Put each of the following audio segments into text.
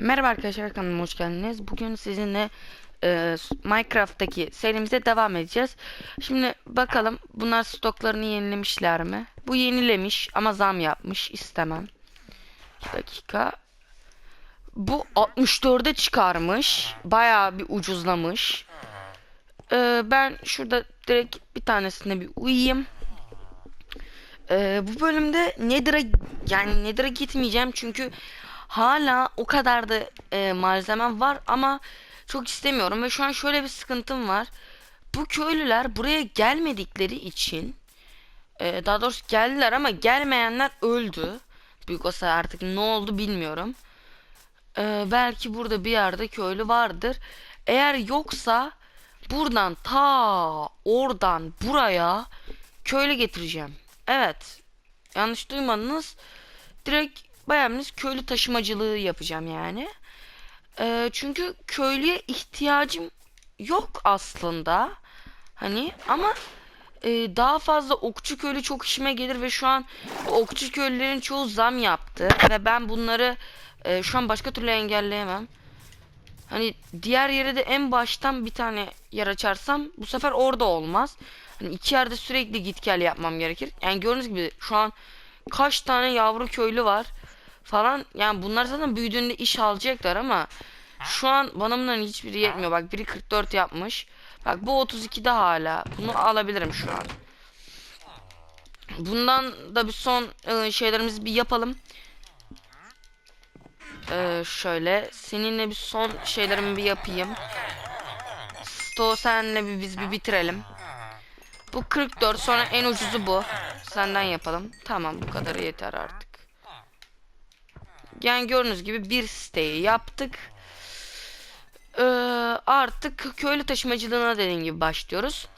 Merhaba arkadaşlar kanalıma hoş geldiniz. Bugün sizinle e, Minecraft'taki serimize devam edeceğiz. Şimdi bakalım bunlar stoklarını yenilemişler mi? Bu yenilemiş ama zam yapmış istemem. 2 dakika. Bu 64'e çıkarmış. Bayağı bir ucuzlamış. E, ben şurada direkt bir tanesine bir uyuyayım. E, bu bölümde Nether'a yani Nether'a gitmeyeceğim çünkü hala o kadar da e, malzemem var ama çok istemiyorum ve şu an şöyle bir sıkıntım var. Bu köylüler buraya gelmedikleri için e, daha doğrusu geldiler ama gelmeyenler öldü. Büyük olsa artık ne oldu bilmiyorum. E, belki burada bir yerde köylü vardır. Eğer yoksa buradan ta oradan buraya köylü getireceğim. Evet. Yanlış duymadınız. Direkt bayağımız köylü taşımacılığı yapacağım yani. Ee, çünkü köylüye ihtiyacım yok aslında. Hani ama e, daha fazla okçu köylü çok işime gelir ve şu an okçu köylülerin çoğu zam yaptı ve ben bunları e, şu an başka türlü engelleyemem. Hani diğer yere de en baştan bir tane yer açarsam bu sefer orada olmaz. Hani iki yerde sürekli git gel yapmam gerekir. Yani gördüğünüz gibi şu an kaç tane yavru köylü var falan. Yani bunlar zaten büyüdüğünde iş alacaklar ama şu an bana bunların hiçbiri yetmiyor. Bak biri 44 yapmış. Bak bu 32'de hala. Bunu alabilirim şu an. Bundan da bir son e, şeylerimizi bir yapalım. E, şöyle seninle bir son şeylerimi bir yapayım. Sto senle bir biz bir bitirelim. Bu 44 sonra en ucuzu bu. Senden yapalım. Tamam bu kadarı yeter artık. Yani gördüğünüz gibi bir siteyi yaptık. Ee, artık köylü taşımacılığına dediğim gibi başlıyoruz.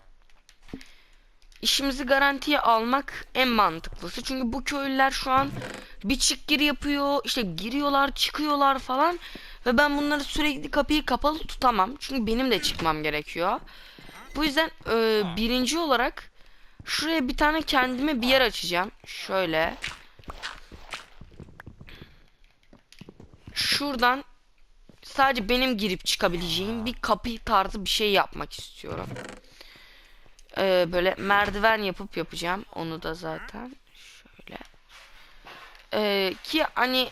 İşimizi garantiye almak en mantıklısı. Çünkü bu köylüler şu an bir çık gir yapıyor. işte giriyorlar çıkıyorlar falan. Ve ben bunları sürekli kapıyı kapalı tutamam. Çünkü benim de çıkmam gerekiyor. Bu yüzden e, birinci olarak şuraya bir tane kendime bir yer açacağım. Şöyle. Şuradan sadece benim girip çıkabileceğim bir kapı tarzı bir şey yapmak istiyorum. Ee, böyle merdiven yapıp yapacağım. Onu da zaten şöyle. Ee, ki hani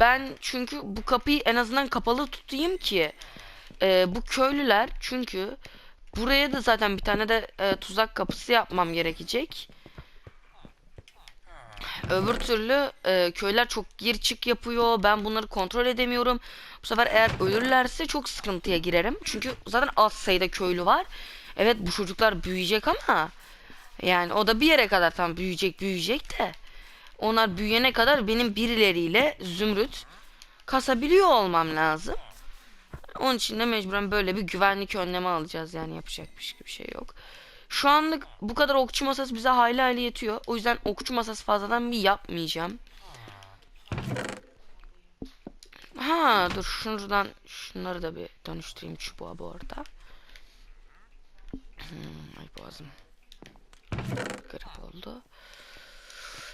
ben çünkü bu kapıyı en azından kapalı tutayım ki e, bu köylüler çünkü buraya da zaten bir tane de e, tuzak kapısı yapmam gerekecek. Öbür türlü e, köyler çok gir çık yapıyor. Ben bunları kontrol edemiyorum. Bu sefer eğer ölürlerse çok sıkıntıya girerim. Çünkü zaten az sayıda köylü var. Evet bu çocuklar büyüyecek ama yani o da bir yere kadar tam büyüyecek büyüyecek de onlar büyüyene kadar benim birileriyle zümrüt kasabiliyor olmam lazım. Onun için de mecburen böyle bir güvenlik önlemi alacağız yani yapacak bir şey yok. Şu anlık bu kadar okçu masası bize hayli hayli yetiyor. O yüzden okçu masası fazladan bir yapmayacağım. Ha dur şuradan şunları da bir dönüştüreyim çubuğa bu arada. Hmm, ay boğazım. Garip oldu.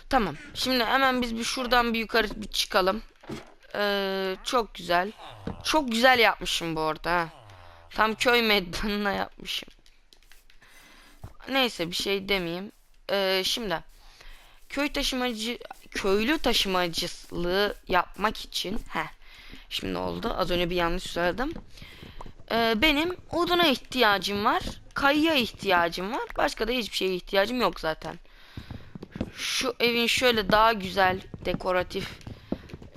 Tamam. Şimdi hemen biz bir şuradan bir yukarı bir çıkalım. Ee, çok güzel. Çok güzel yapmışım bu arada. Tam köy meydanına yapmışım. Neyse bir şey demeyeyim. Ee, şimdi köy taşımacı köylü taşımacılığı yapmak için he. Şimdi oldu. Az önce bir yanlış söyledim. Ee, benim oduna ihtiyacım var. Kayıya ihtiyacım var. Başka da hiçbir şeye ihtiyacım yok zaten. Şu evin şöyle daha güzel dekoratif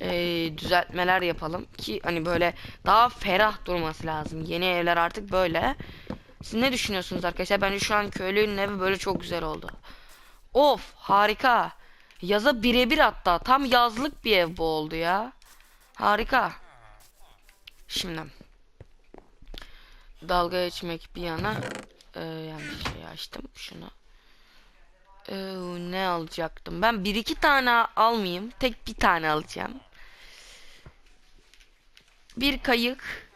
e, düzeltmeler yapalım ki hani böyle daha ferah durması lazım. Yeni evler artık böyle. Siz ne düşünüyorsunuz arkadaşlar? Bence şu an köylünün evi böyle çok güzel oldu. Of harika. Yaza birebir hatta. Tam yazlık bir ev bu oldu ya. Harika. Şimdi. Dalga geçmek bir yana. Ee, yanlış şey açtım. Şunu. Ee, ne alacaktım? Ben bir iki tane almayayım. Tek bir tane alacağım. Bir kayık.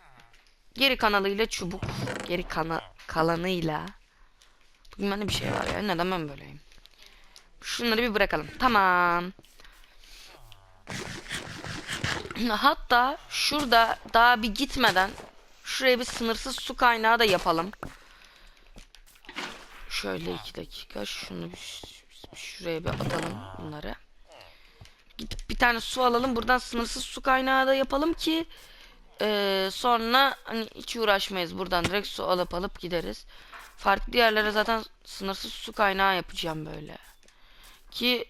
Geri kanalıyla çubuk. Geri kana kalanıyla. Bugün bende bir şey var ya. Neden ben böyleyim? Şunları bir bırakalım. Tamam. Hatta şurada daha bir gitmeden şuraya bir sınırsız su kaynağı da yapalım. Şöyle iki dakika şunu bir, şuraya bir atalım bunları. Gidip bir tane su alalım. Buradan sınırsız su kaynağı da yapalım ki eee, sonra hani hiç uğraşmayız. Buradan direkt su alıp alıp gideriz. Farklı yerlere zaten sınırsız su kaynağı yapacağım böyle. Ki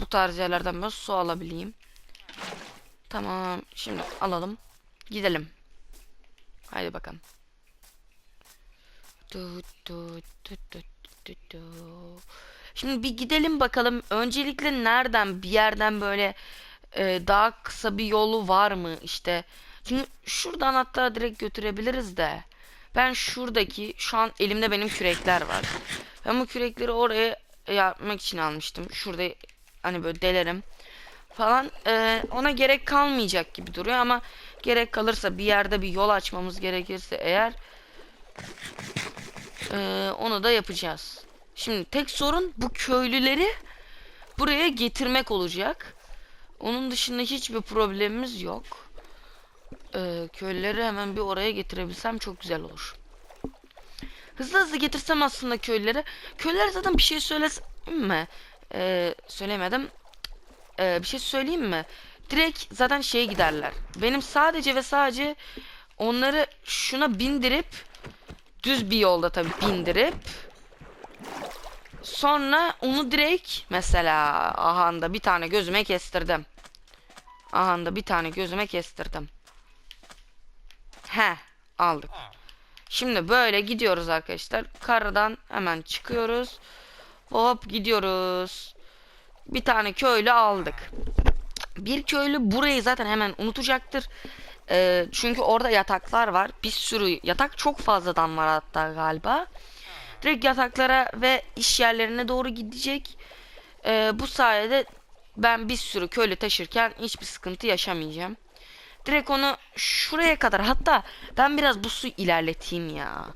bu tarz yerlerden ben su alabileyim. Tamam. Şimdi alalım. Gidelim. Haydi bakalım. Şimdi bir gidelim bakalım. Öncelikle nereden bir yerden böyle e, daha kısa bir yolu var mı işte. Çünkü şuradan hatta direkt götürebiliriz de. Ben şuradaki şu an elimde benim kürekler var. Ben bu kürekleri oraya yapmak için almıştım. Şurada hani böyle delerim falan e, ona gerek kalmayacak gibi duruyor ama gerek kalırsa bir yerde bir yol açmamız gerekirse eğer e, onu da yapacağız. Şimdi tek sorun bu köylüleri buraya getirmek olacak. Onun dışında hiçbir problemimiz yok. E, köylüleri hemen bir oraya getirebilsem çok güzel olur. Hızlı hızlı getirsem aslında köylüleri. Köylüler zaten bir şey söylesin mi? E, söylemedim. Ee, bir şey söyleyeyim mi? Direkt zaten şeye giderler. Benim sadece ve sadece onları şuna bindirip düz bir yolda tabii bindirip sonra onu direkt mesela ahanda bir tane gözüme kestirdim. Ahanda bir tane gözüme kestirdim. He aldık. Şimdi böyle gidiyoruz arkadaşlar. Karadan hemen çıkıyoruz. Hop gidiyoruz. Bir tane köylü aldık. Bir köylü burayı zaten hemen unutacaktır. Ee, çünkü orada yataklar var. Bir sürü yatak çok fazladan var hatta galiba. Direkt yataklara ve iş yerlerine doğru gidecek. Ee, bu sayede ben bir sürü köylü taşırken hiçbir sıkıntı yaşamayacağım. Direkt onu şuraya kadar hatta ben biraz bu su ilerleteyim ya.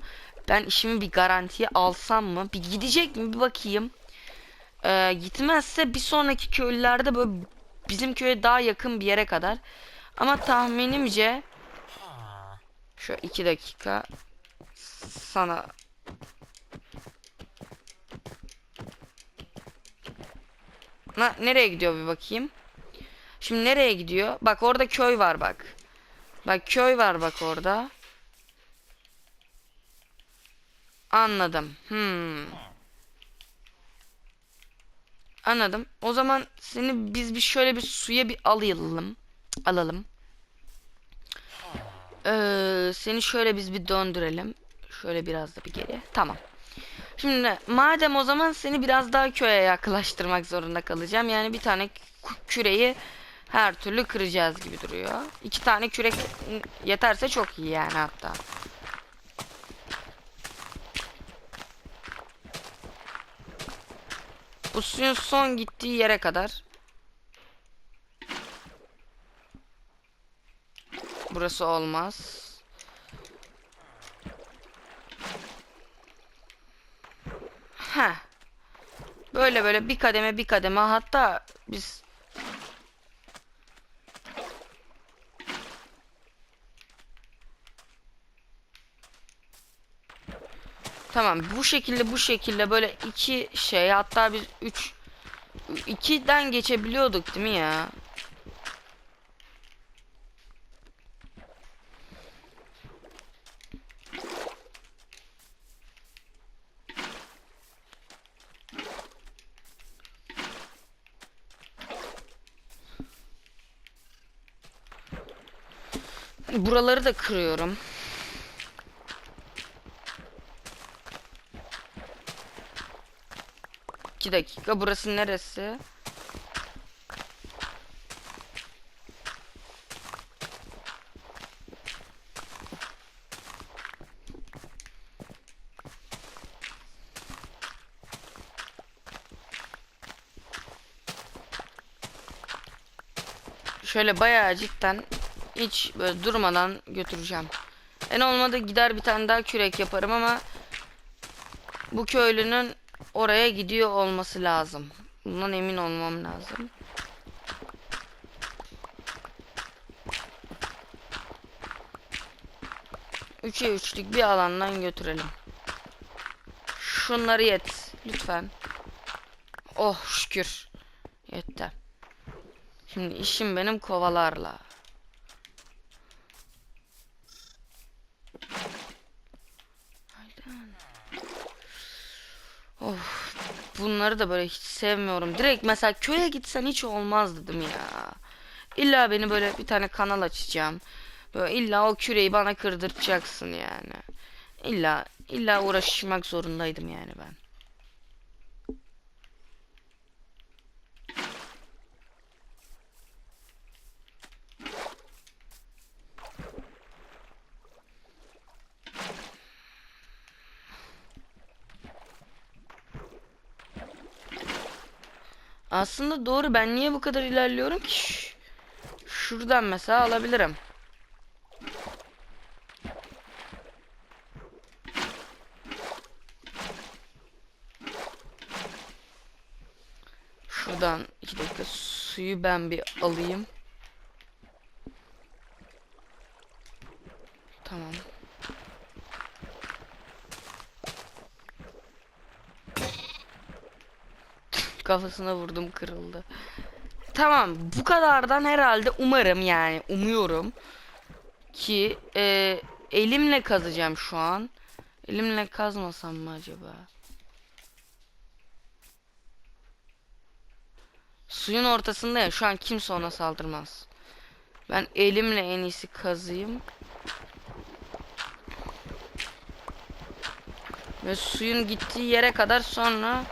Ben işimi bir garantiye alsam mı? Bir gidecek mi bir bakayım. Ee, gitmezse bir sonraki köylülerde böyle bizim köye daha yakın bir yere kadar. Ama tahminimce şu iki dakika sana Na, nereye gidiyor bir bakayım. Şimdi nereye gidiyor? Bak orada köy var bak. Bak köy var bak orada. Anladım. Hmm. Anladım. O zaman seni biz bir şöyle bir suya bir alayalım. Alalım. Ee, seni şöyle biz bir döndürelim. Şöyle biraz da bir geri. Tamam. Şimdi madem o zaman seni biraz daha köye yaklaştırmak zorunda kalacağım. Yani bir tane kü- küreyi her türlü kıracağız gibi duruyor. İki tane kürek yeterse çok iyi yani hatta. Bu suyun son gittiği yere kadar. Burası olmaz. Heh. Böyle böyle bir kademe bir kademe hatta biz Tamam bu şekilde bu şekilde böyle iki şey hatta biz üç ikiden geçebiliyorduk değil mi ya? Buraları da kırıyorum. İki dakika. Burası neresi? Şöyle bayağı cidden hiç böyle durmadan götüreceğim. En olmadı gider bir tane daha kürek yaparım ama bu köylünün oraya gidiyor olması lazım. Bundan emin olmam lazım. Üçe üçlük bir alandan götürelim. Şunları yet. Lütfen. Oh şükür. Yetti. Şimdi işim benim kovalarla. Bunları da böyle hiç sevmiyorum. Direkt mesela köye gitsen hiç olmaz dedim ya. İlla beni böyle bir tane kanal açacağım. Böyle illa o küreyi bana kırdıracaksın yani. İlla illa uğraşmak zorundaydım yani ben. Aslında doğru ben niye bu kadar ilerliyorum ki? Şuradan mesela alabilirim. Şuradan iki dakika suyu ben bir alayım. Tamam. Kafasına vurdum kırıldı. Tamam bu kadardan herhalde umarım yani umuyorum ki e, elimle kazacağım şu an. Elimle kazmasam mı acaba? Suyun ortasında ya şu an kimse ona saldırmaz. Ben elimle en iyisi kazıyım. Ve suyun gittiği yere kadar sonra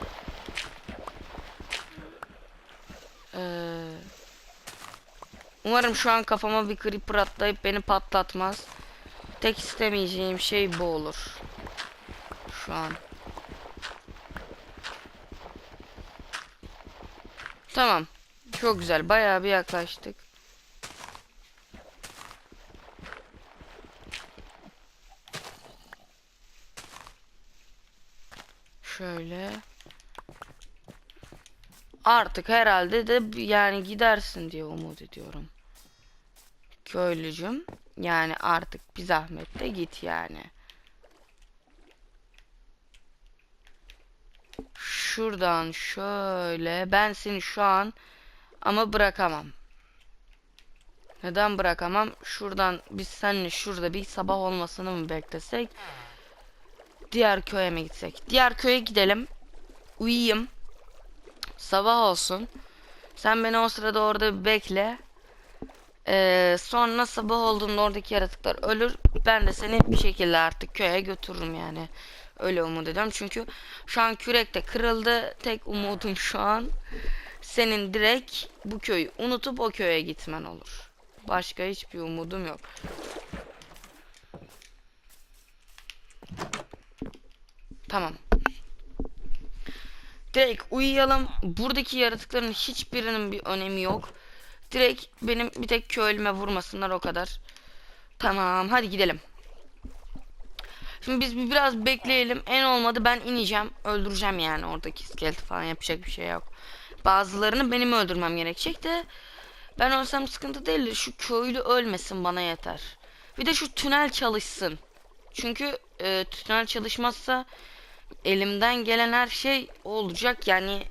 umarım şu an kafama bir creeper atlayıp beni patlatmaz. Tek istemeyeceğim şey bu olur. Şu an. Tamam. Çok güzel. Bayağı bir yaklaştık. Şöyle. Artık herhalde de yani gidersin diye umut ediyorum. Köylücüm. Yani artık bir zahmet de git yani. Şuradan şöyle ben seni şu an ama bırakamam. Neden bırakamam? Şuradan biz seninle şurada bir sabah olmasını mı beklesek? Diğer köye mi gitsek? Diğer köye gidelim. Uyuyayım. Sabah olsun. Sen beni o sırada orada bekle. Ee, sonra sabah olduğunda oradaki yaratıklar ölür. Ben de seni bir şekilde artık köye götürürüm yani. Öyle umut ediyorum. Çünkü şu an kürek de kırıldı. Tek umudum şu an senin direkt bu köyü unutup o köye gitmen olur. Başka hiçbir umudum yok. Tamam. Direkt uyuyalım. Buradaki yaratıkların hiçbirinin bir önemi yok. Direkt benim bir tek köylüme vurmasınlar o kadar. Tamam hadi gidelim. Şimdi biz bir biraz bekleyelim. En olmadı ben ineceğim. Öldüreceğim yani oradaki iskeleti falan yapacak bir şey yok. Bazılarını benim öldürmem gerekecek de ben ölsem sıkıntı değil de şu köylü ölmesin bana yeter. Bir de şu tünel çalışsın. Çünkü e, tünel çalışmazsa elimden gelen her şey olacak. Yani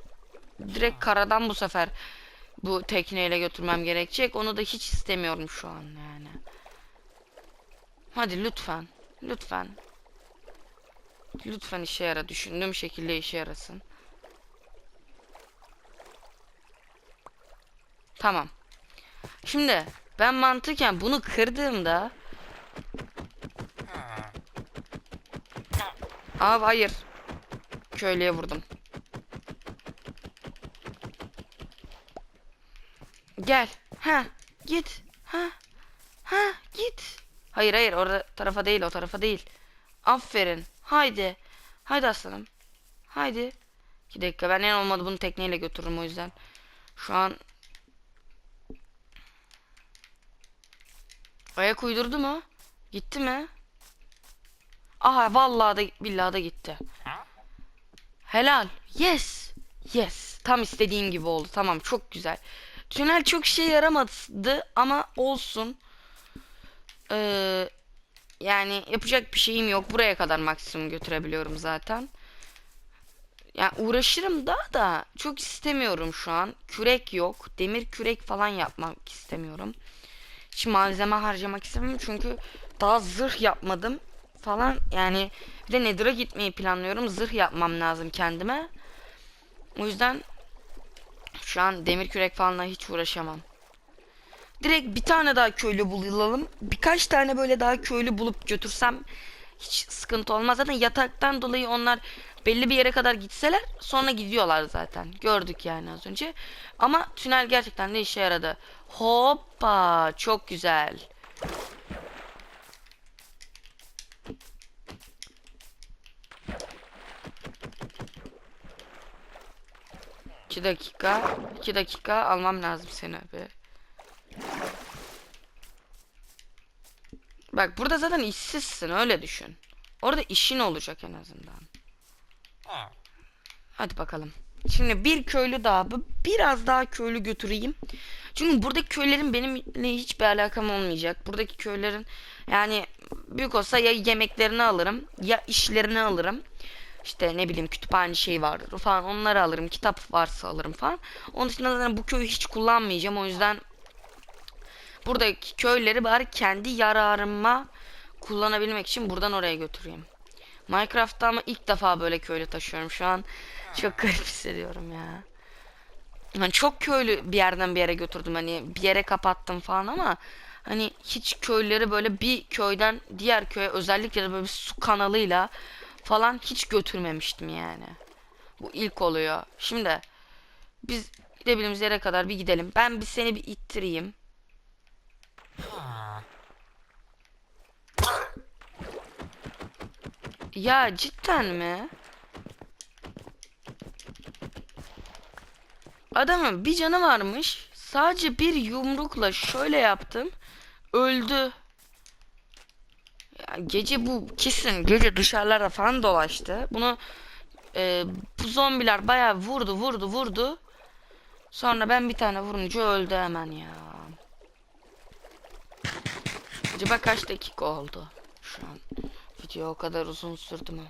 direkt karadan bu sefer bu tekneyle götürmem gerekecek. Onu da hiç istemiyorum şu an yani. Hadi lütfen. Lütfen. Lütfen işe yara. Düşündüğüm şekilde işe yarasın. Tamam. Şimdi ben mantıken bunu kırdığımda Abi hayır. Köylüye vurdum. Gel. Ha, git. Ha. Ha, git. Hayır hayır orada tarafa değil o tarafa değil. Aferin. Haydi. Haydi aslanım. Haydi. İki dakika ben en olmadı bunu tekneyle götürürüm o yüzden. Şu an Ayak uydurdu mu? Gitti mi? Aha vallahi da billahi da gitti. Helal. Yes. Yes. Tam istediğim gibi oldu. Tamam çok güzel. Tünel çok işe yaramadı ama olsun. Ee, yani yapacak bir şeyim yok. Buraya kadar maksimum götürebiliyorum zaten. Yani uğraşırım daha da çok istemiyorum şu an. Kürek yok. Demir kürek falan yapmak istemiyorum. Hiç malzeme harcamak istemiyorum çünkü daha zırh yapmadım falan. Yani bir de Nether'a gitmeyi planlıyorum. Zırh yapmam lazım kendime. O yüzden şu an demir kürek falanla hiç uğraşamam. Direkt bir tane daha köylü bulalım. Birkaç tane böyle daha köylü bulup götürsem hiç sıkıntı olmaz. Zaten yataktan dolayı onlar belli bir yere kadar gitseler sonra gidiyorlar zaten. Gördük yani az önce. Ama tünel gerçekten de işe yaradı. Hoppa çok güzel. İki dakika. iki dakika almam lazım seni abi. Bak burada zaten işsizsin öyle düşün. Orada işin olacak en azından. Hadi bakalım. Şimdi bir köylü daha. Biraz daha köylü götüreyim. Çünkü buradaki köylerin benimle hiçbir alakam olmayacak. Buradaki köylerin yani büyük olsa ya yemeklerini alırım ya işlerini alırım. İşte ne bileyim kütüphane şey vardır falan onları alırım. Kitap varsa alırım falan. Onun dışında zaten bu köyü hiç kullanmayacağım. O yüzden buradaki köyleri bari kendi yararıma kullanabilmek için buradan oraya götüreyim. Minecraft'ta ama ilk defa böyle köylü taşıyorum şu an. Çok garip hissediyorum ya. Yani çok köylü bir yerden bir yere götürdüm hani bir yere kapattım falan ama hani hiç köyleri böyle bir köyden diğer köye özellikle de böyle bir su kanalıyla falan hiç götürmemiştim yani. Bu ilk oluyor. Şimdi biz gidebildiğimiz yere kadar bir gidelim. Ben bir seni bir ittireyim. Ya cidden mi? Adamın bir canı varmış. Sadece bir yumrukla şöyle yaptım. Öldü. Gece bu kesin gece dışarılarda falan dolaştı. Bunu e, bu zombiler bayağı vurdu vurdu vurdu. Sonra ben bir tane vurunca öldü hemen ya. Acaba kaç dakika oldu şu an? Video o kadar uzun sürdü mü?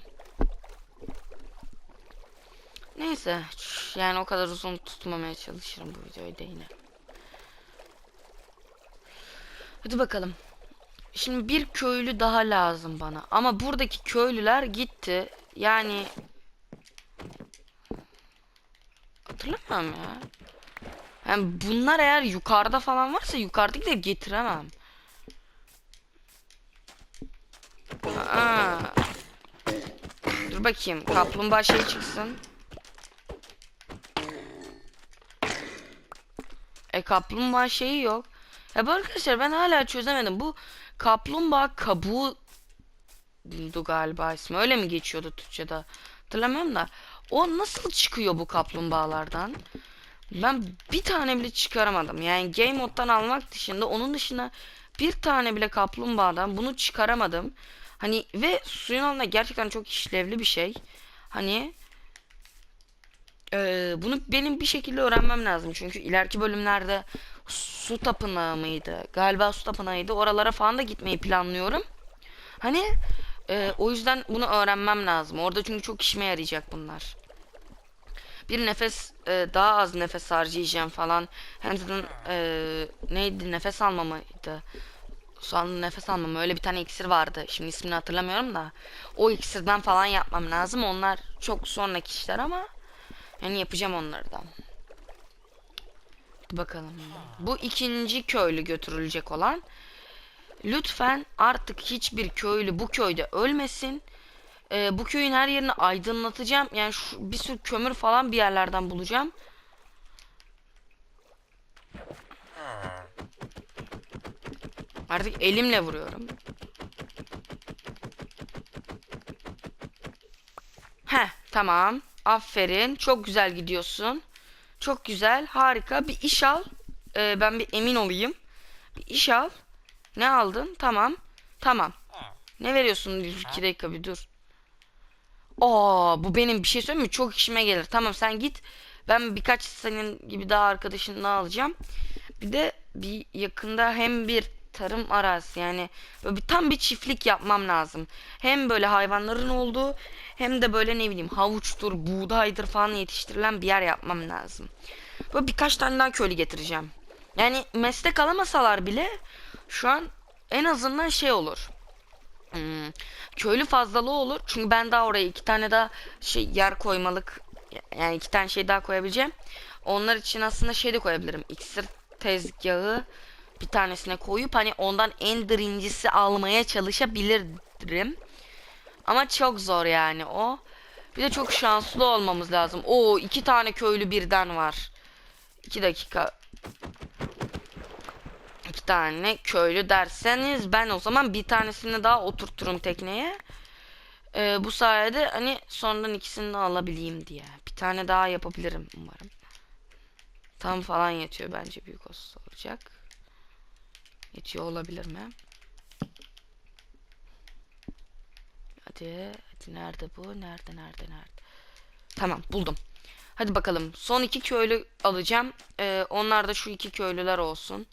Neyse yani o kadar uzun tutmamaya çalışırım bu videoyu da yine. Hadi bakalım. Şimdi bir köylü daha lazım bana. Ama buradaki köylüler gitti. Yani hatırlamıyorum ya. Yani bunlar eğer yukarıda falan varsa yukarıdakileri getiremem. Aa. Dur bakayım. Kaplumbağa şey çıksın. E kaplumbağa şeyi yok. Ya bu arkadaşlar ben hala çözemedim. Bu kaplumbağa kabuğu galiba ismi. Öyle mi geçiyordu Türkçe'de? Hatırlamıyorum da. O nasıl çıkıyor bu kaplumbağalardan? Ben bir tane bile çıkaramadım. Yani game moddan almak dışında onun dışında bir tane bile kaplumbağadan bunu çıkaramadım. Hani ve suyun altında gerçekten çok işlevli bir şey. Hani ee, bunu benim bir şekilde öğrenmem lazım. Çünkü ileriki bölümlerde su tapınağı mıydı? Galiba su tapınağıydı. Oralara falan da gitmeyi planlıyorum. Hani e, o yüzden bunu öğrenmem lazım. Orada çünkü çok işime yarayacak bunlar. Bir nefes e, daha az nefes harcayacağım falan. Hem zaten e, neydi nefes alma mıydı? Şu an nefes almam öyle bir tane iksir vardı. Şimdi ismini hatırlamıyorum da. O iksirden falan yapmam lazım. Onlar çok sonraki işler ama yani yapacağım onları da. Bakalım. Bu ikinci köylü götürülecek olan. Lütfen artık hiçbir köylü bu köyde ölmesin. Ee, bu köyün her yerini aydınlatacağım. Yani şu, bir sürü kömür falan bir yerlerden bulacağım. Artık elimle vuruyorum. Heh tamam. Aferin. Çok güzel gidiyorsun. Çok güzel. Harika. Bir iş al. Ee, ben bir emin olayım. Bir iş al. Ne aldın? Tamam. Tamam. Ne veriyorsun? Bir iki dakika bir dur. Aa, bu benim bir şey söyleyeyim mi? Çok işime gelir. Tamam sen git. Ben birkaç senin gibi daha arkadaşını alacağım. Bir de bir yakında hem bir tarım arazisi yani böyle bir, tam bir çiftlik yapmam lazım. Hem böyle hayvanların olduğu hem de böyle ne bileyim havuçtur, buğdaydır falan yetiştirilen bir yer yapmam lazım. Böyle birkaç tane daha köylü getireceğim. Yani meslek alamasalar bile şu an en azından şey olur. Hmm, köylü fazlalığı olur. Çünkü ben daha oraya iki tane daha şey yer koymalık yani iki tane şey daha koyabileceğim. Onlar için aslında şey de koyabilirim. İksir tezgahı bir tanesine koyup hani ondan ender incisi almaya çalışabilirim. Ama çok zor yani o. Bir de çok şanslı olmamız lazım. Oo iki tane köylü birden var. İki dakika. İki tane köylü derseniz ben o zaman bir tanesini daha oturturum tekneye. Ee, bu sayede hani sonradan ikisini de alabileyim diye. Bir tane daha yapabilirim umarım. Tam falan yetiyor bence büyük olsa olacak. Yetiyor olabilir mi? Hadi, hadi nerede bu? Nerede, nerede, nerede? Tamam buldum. Hadi bakalım. Son iki köylü alacağım. Ee, onlar da şu iki köylüler olsun.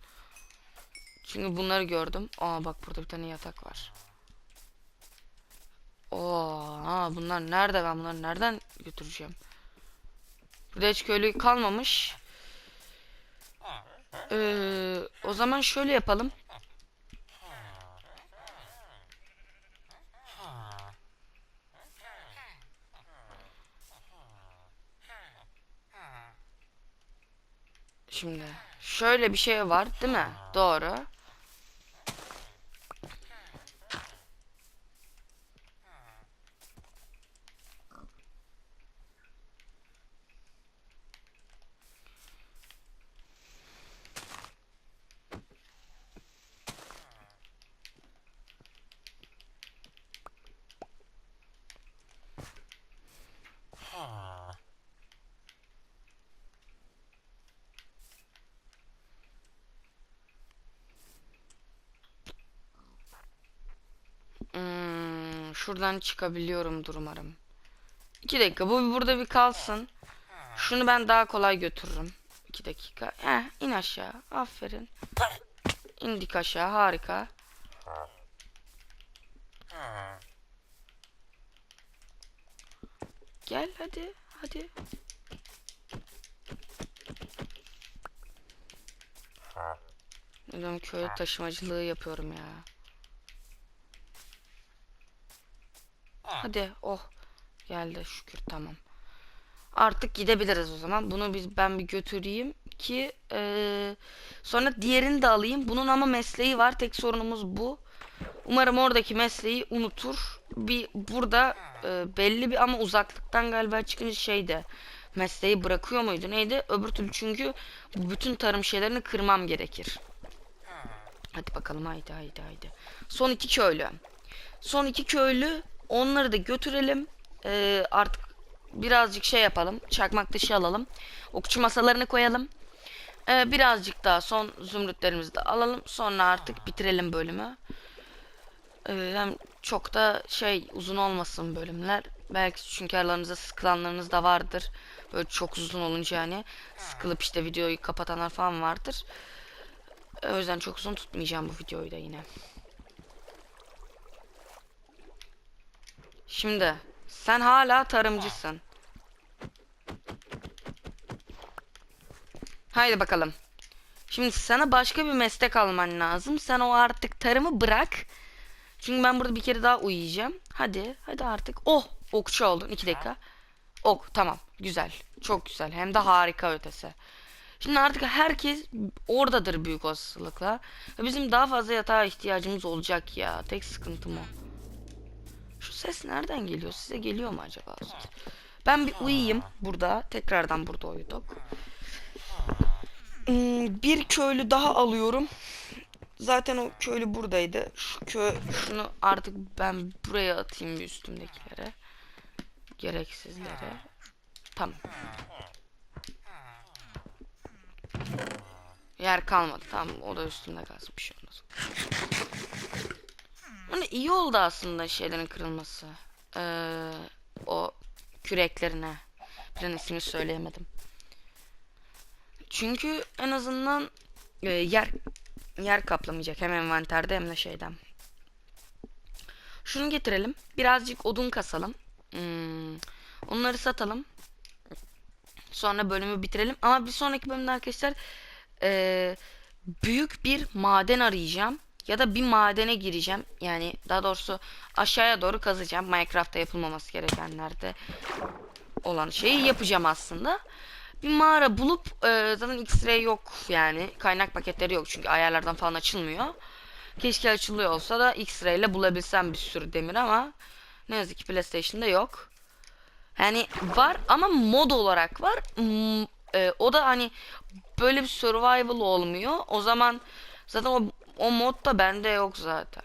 Çünkü bunları gördüm. Aa bak burada bir tane yatak var. Oo, ha, bunlar nerede ben bunları nereden götüreceğim? Burada hiç köylü kalmamış. Ee, o zaman şöyle yapalım. Şimdi şöyle bir şey var değil mi? Doğru. Hmm, şuradan çıkabiliyorumdur umarım. İki dakika bu burada bir kalsın. Şunu ben daha kolay götürürüm. İki dakika. Heh, in aşağı. Aferin. İndik aşağı. Harika. Gel hadi. Hadi. Neden köy taşımacılığı yapıyorum ya. Hadi oh geldi şükür tamam. Artık gidebiliriz o zaman. Bunu biz ben bir götüreyim ki eee, sonra diğerini de alayım. Bunun ama mesleği var. Tek sorunumuz bu. Umarım oradaki mesleği unutur. Bir burada eee, belli bir ama uzaklıktan galiba çıkınca şeyde mesleği bırakıyor muydu neydi? Öbür türlü çünkü bütün tarım şeylerini kırmam gerekir. Hadi bakalım haydi haydi haydi. Son iki köylü. Son iki köylü onları da götürelim. Ee, artık birazcık şey yapalım. Çakmak dışı alalım. Okçu masalarını koyalım. Ee, birazcık daha son zümrütlerimizi de alalım. Sonra artık bitirelim bölümü. Ee, hem çok da şey uzun olmasın bölümler. Belki çünkü aralarınızda sıkılanlarınız da vardır. Böyle çok uzun olunca yani sıkılıp işte videoyu kapatanlar falan vardır. O yüzden çok uzun tutmayacağım bu videoyu da yine. Şimdi sen hala tarımcısın. Haydi bakalım. Şimdi sana başka bir meslek alman lazım. Sen o artık tarımı bırak. Çünkü ben burada bir kere daha uyuyacağım. Hadi, hadi artık. Oh, okçu oldun. İki dakika. Ok, tamam. Güzel. Çok güzel. Hem de harika ötesi. Şimdi artık herkes oradadır büyük olasılıkla. Bizim daha fazla yatağa ihtiyacımız olacak ya. Tek sıkıntım o. Şu ses nereden geliyor? Size geliyor mu acaba? Ben bir uyuyayım burada. Tekrardan burada uyuduk. Hmm, Bir köylü daha alıyorum. Zaten o köylü buradaydı. Şu kö şunu artık ben buraya atayım üstümdekilere. Gereksizlere. Tamam. Yer kalmadı. Tamam o da üstümde kalsın bir şey olmaz. Hani iyi oldu aslında şeylerin kırılması. Ee, o küreklerine. Bir an ismini söyleyemedim. Çünkü en azından e, yer yer kaplamayacak hem envanterde hem de şeyden. Şunu getirelim. Birazcık odun kasalım. Hmm, onları satalım. Sonra bölümü bitirelim. Ama bir sonraki bölümde arkadaşlar eee, büyük bir maden arayacağım. Ya da bir madene gireceğim. Yani daha doğrusu aşağıya doğru kazacağım. Minecraft'ta yapılmaması gerekenlerde olan şeyi yapacağım aslında. Bir mağara bulup e, zaten X-ray yok yani. Kaynak paketleri yok çünkü ayarlardan falan açılmıyor. Keşke açılıyor olsa da X-ray ile bulabilsem bir sürü demir ama ne yazık ki PlayStation'da yok. Yani var ama mod olarak var. Hmm, e, o da hani böyle bir survival olmuyor. O zaman zaten o, o mod da bende yok zaten.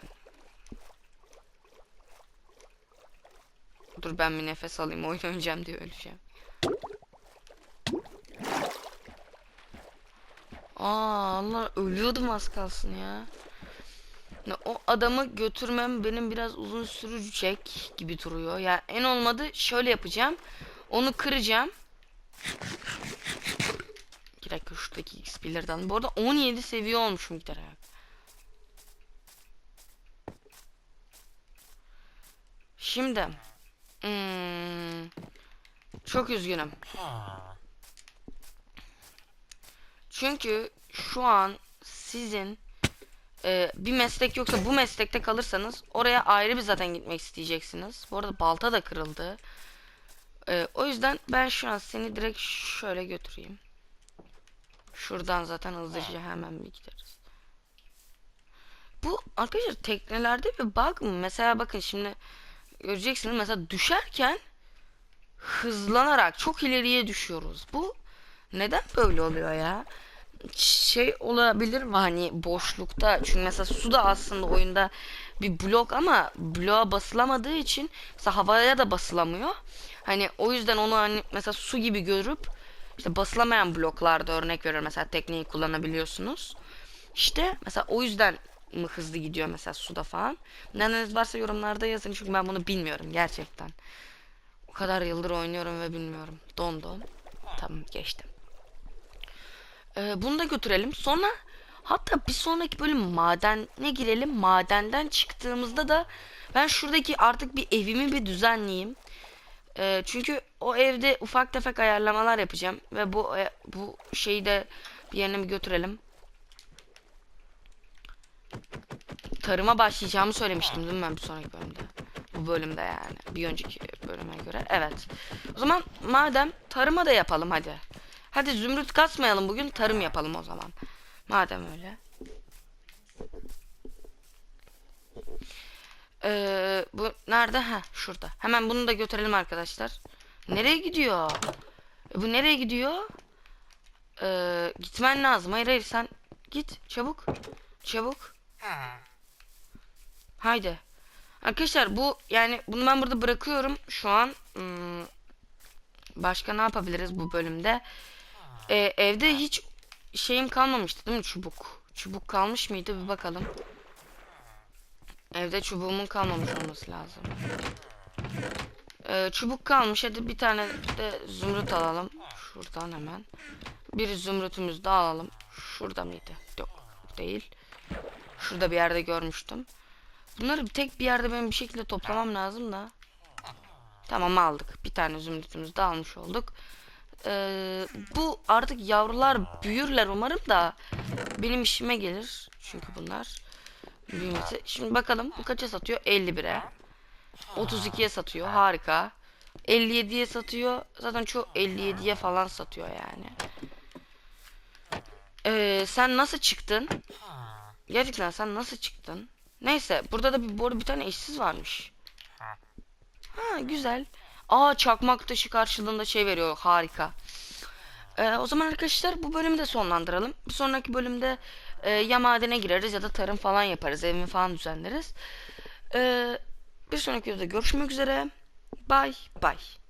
Dur ben bir nefes alayım oyun oynayacağım diye öleceğim. Aa Allah ölüyordum az kalsın ya. O adamı götürmem benim biraz uzun sürecek gibi duruyor. Yani en olmadı şöyle yapacağım. Onu kıracağım. Bir dakika şuradaki XP'lerden. Bu arada 17 seviye olmuşum giderek. Şimdi. Hmm, çok üzgünüm. Çünkü şu an sizin e, bir meslek yoksa bu meslekte kalırsanız oraya ayrı bir zaten gitmek isteyeceksiniz. Bu arada balta da kırıldı. E, o yüzden ben şu an seni direkt şöyle götüreyim. Şuradan zaten hızlıca hemen bir gideriz. Bu arkadaşlar teknelerde bir bug mı? Mesela bakın şimdi göreceksiniz mesela düşerken hızlanarak çok ileriye düşüyoruz. Bu neden böyle oluyor ya? Şey olabilir mi hani boşlukta çünkü mesela su da aslında oyunda bir blok ama bloğa basılamadığı için mesela havaya da basılamıyor. Hani o yüzden onu hani mesela su gibi görüp işte basılamayan bloklarda örnek veriyorum mesela tekneyi kullanabiliyorsunuz. İşte mesela o yüzden mi hızlı gidiyor mesela suda falan. Nedeniniz varsa yorumlarda yazın çünkü ben bunu bilmiyorum gerçekten. O kadar yıldır oynuyorum ve bilmiyorum. Dondum. Tamam geçtim. Ee, bunu da götürelim. Sonra hatta bir sonraki bölüm madene girelim. Madenden çıktığımızda da ben şuradaki artık bir evimi bir düzenleyeyim. Ee, çünkü o evde ufak tefek ayarlamalar yapacağım ve bu e, bu şeyi de bir yerine bir götürelim. Tarıma başlayacağımı söylemiştim değil mi ben bir sonraki bölümde? Bu bölümde yani. Bir önceki bölüme göre. Evet. O zaman madem tarıma da yapalım hadi. Hadi zümrüt kasmayalım bugün tarım yapalım o zaman. Madem öyle. Ee, bu nerede? Ha şurada. Hemen bunu da götürelim arkadaşlar. Nereye gidiyor? E, bu nereye gidiyor? Ee, gitmen lazım. Hayır hayır sen git çabuk. Çabuk. Haydi. Arkadaşlar bu yani bunu ben burada bırakıyorum şu an. Hmm, başka ne yapabiliriz bu bölümde? Ee, evde hiç şeyim kalmamıştı değil mi çubuk? Çubuk kalmış mıydı bir bakalım. Evde çubuğumun kalmamış olması lazım. Ee, çubuk kalmış hadi bir tane de zümrüt alalım. Şuradan hemen. Bir zümrütümüzü de alalım. Şurada mıydı? Yok değil. Şurada bir yerde görmüştüm. Bunları tek bir yerde benim bir şekilde toplamam lazım da. Tamam aldık. Bir tane zümrütümüzü de almış olduk. Ee, bu artık yavrular büyürler umarım da benim işime gelir. Çünkü bunlar büyümesi. Şimdi bakalım bu kaça satıyor? 51'e. 32'ye satıyor. Harika. 57'ye satıyor. Zaten çoğu 57'ye falan satıyor yani. Ee, sen nasıl çıktın? Gerçekten sen nasıl çıktın? Neyse burada da bir, bu arada bir tane eşsiz varmış. Ha güzel. Aa çakmak taşı karşılığında şey veriyor harika. Ee, o zaman arkadaşlar bu bölümü de sonlandıralım. Bir sonraki bölümde e, ya madene gireriz ya da tarım falan yaparız. Evimi falan düzenleriz. Ee, bir sonraki videoda görüşmek üzere. Bye bye.